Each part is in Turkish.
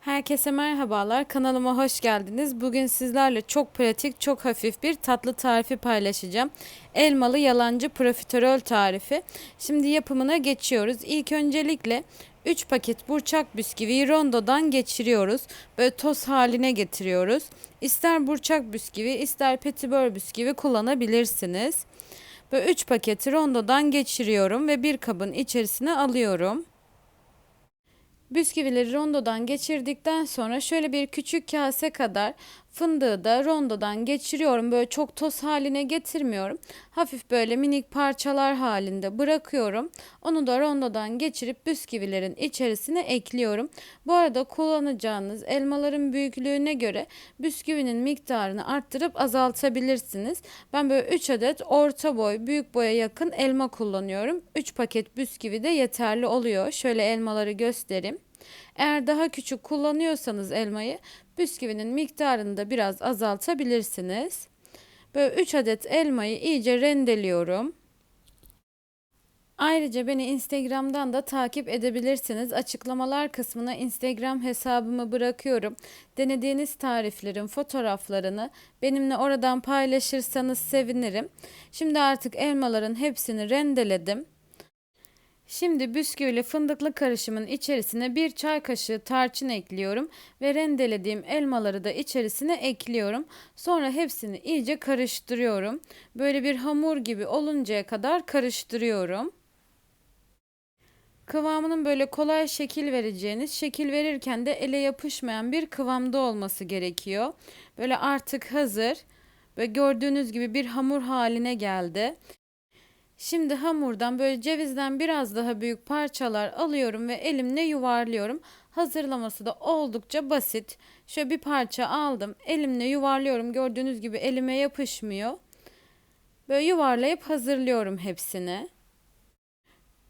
Herkese merhabalar. Kanalıma hoş geldiniz. Bugün sizlerle çok pratik, çok hafif bir tatlı tarifi paylaşacağım. Elmalı yalancı profiterol tarifi. Şimdi yapımına geçiyoruz. İlk öncelikle 3 paket burçak bisküviyi rondodan geçiriyoruz. Böyle toz haline getiriyoruz. İster burçak bisküvi, ister petibör bisküvi kullanabilirsiniz. Böyle 3 paketi rondodan geçiriyorum ve bir kabın içerisine alıyorum. Bisküvileri rondodan geçirdikten sonra şöyle bir küçük kase kadar fındığı da rondodan geçiriyorum. Böyle çok toz haline getirmiyorum. Hafif böyle minik parçalar halinde bırakıyorum. Onu da rondodan geçirip bisküvilerin içerisine ekliyorum. Bu arada kullanacağınız elmaların büyüklüğüne göre bisküvinin miktarını arttırıp azaltabilirsiniz. Ben böyle 3 adet orta boy, büyük boya yakın elma kullanıyorum. 3 paket bisküvi de yeterli oluyor. Şöyle elmaları göstereyim. Eğer daha küçük kullanıyorsanız elmayı bisküvinin miktarını da biraz azaltabilirsiniz. Böyle 3 adet elmayı iyice rendeliyorum. Ayrıca beni Instagram'dan da takip edebilirsiniz. Açıklamalar kısmına Instagram hesabımı bırakıyorum. Denediğiniz tariflerin fotoğraflarını benimle oradan paylaşırsanız sevinirim. Şimdi artık elmaların hepsini rendeledim. Şimdi bisküvili fındıklı karışımın içerisine bir çay kaşığı tarçın ekliyorum ve rendelediğim elmaları da içerisine ekliyorum. Sonra hepsini iyice karıştırıyorum. Böyle bir hamur gibi oluncaya kadar karıştırıyorum. Kıvamının böyle kolay şekil vereceğiniz, şekil verirken de ele yapışmayan bir kıvamda olması gerekiyor. Böyle artık hazır. Ve gördüğünüz gibi bir hamur haline geldi. Şimdi hamurdan böyle cevizden biraz daha büyük parçalar alıyorum ve elimle yuvarlıyorum. Hazırlaması da oldukça basit. Şöyle bir parça aldım. Elimle yuvarlıyorum. Gördüğünüz gibi elime yapışmıyor. Böyle yuvarlayıp hazırlıyorum hepsini.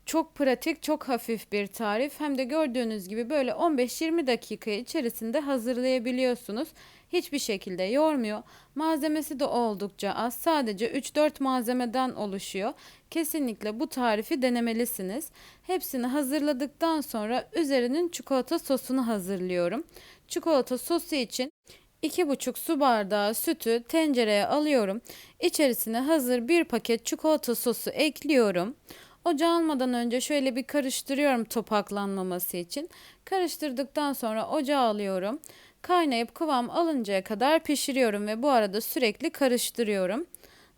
Çok pratik, çok hafif bir tarif. Hem de gördüğünüz gibi böyle 15-20 dakika içerisinde hazırlayabiliyorsunuz. Hiçbir şekilde yormuyor. Malzemesi de oldukça az. Sadece 3-4 malzemeden oluşuyor. Kesinlikle bu tarifi denemelisiniz. Hepsini hazırladıktan sonra üzerinin çikolata sosunu hazırlıyorum. Çikolata sosu için 2,5 su bardağı sütü tencereye alıyorum. İçerisine hazır bir paket çikolata sosu ekliyorum. Ocağı almadan önce şöyle bir karıştırıyorum topaklanmaması için. Karıştırdıktan sonra ocağa alıyorum. Kaynayıp kıvam alıncaya kadar pişiriyorum ve bu arada sürekli karıştırıyorum.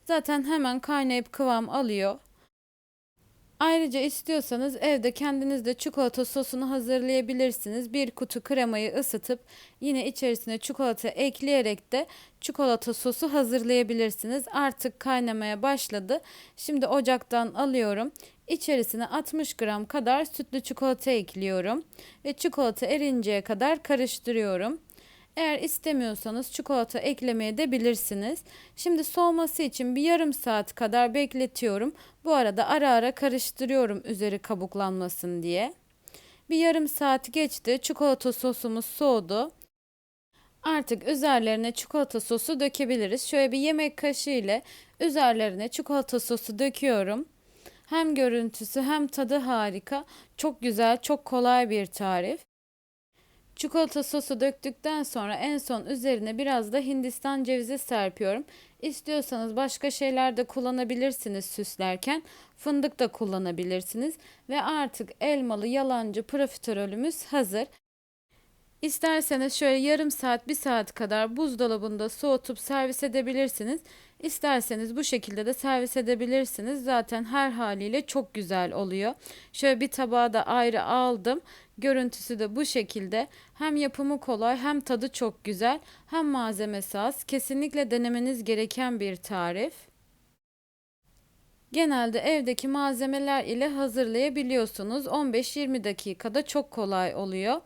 Zaten hemen kaynayıp kıvam alıyor. Ayrıca istiyorsanız evde kendiniz de çikolata sosunu hazırlayabilirsiniz. Bir kutu kremayı ısıtıp yine içerisine çikolata ekleyerek de çikolata sosu hazırlayabilirsiniz. Artık kaynamaya başladı. Şimdi ocaktan alıyorum. İçerisine 60 gram kadar sütlü çikolata ekliyorum ve çikolata erinceye kadar karıştırıyorum. Eğer istemiyorsanız çikolata eklemeye de bilirsiniz. Şimdi soğuması için bir yarım saat kadar bekletiyorum. Bu arada ara ara karıştırıyorum üzeri kabuklanmasın diye. Bir yarım saat geçti. Çikolata sosumuz soğudu. Artık üzerlerine çikolata sosu dökebiliriz. Şöyle bir yemek kaşığı ile üzerlerine çikolata sosu döküyorum. Hem görüntüsü hem tadı harika. Çok güzel, çok kolay bir tarif. Çikolata sosu döktükten sonra en son üzerine biraz da Hindistan cevizi serpiyorum. İstiyorsanız başka şeyler de kullanabilirsiniz süslerken. Fındık da kullanabilirsiniz. Ve artık elmalı yalancı profiterolümüz hazır. İsterseniz şöyle yarım saat, bir saat kadar buzdolabında soğutup servis edebilirsiniz. İsterseniz bu şekilde de servis edebilirsiniz. Zaten her haliyle çok güzel oluyor. Şöyle bir tabağa da ayrı aldım. Görüntüsü de bu şekilde. Hem yapımı kolay hem tadı çok güzel. Hem malzemesi az. Kesinlikle denemeniz gereken bir tarif. Genelde evdeki malzemeler ile hazırlayabiliyorsunuz. 15-20 dakikada çok kolay oluyor.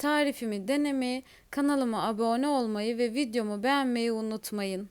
Tarifimi denemeyi, kanalıma abone olmayı ve videomu beğenmeyi unutmayın.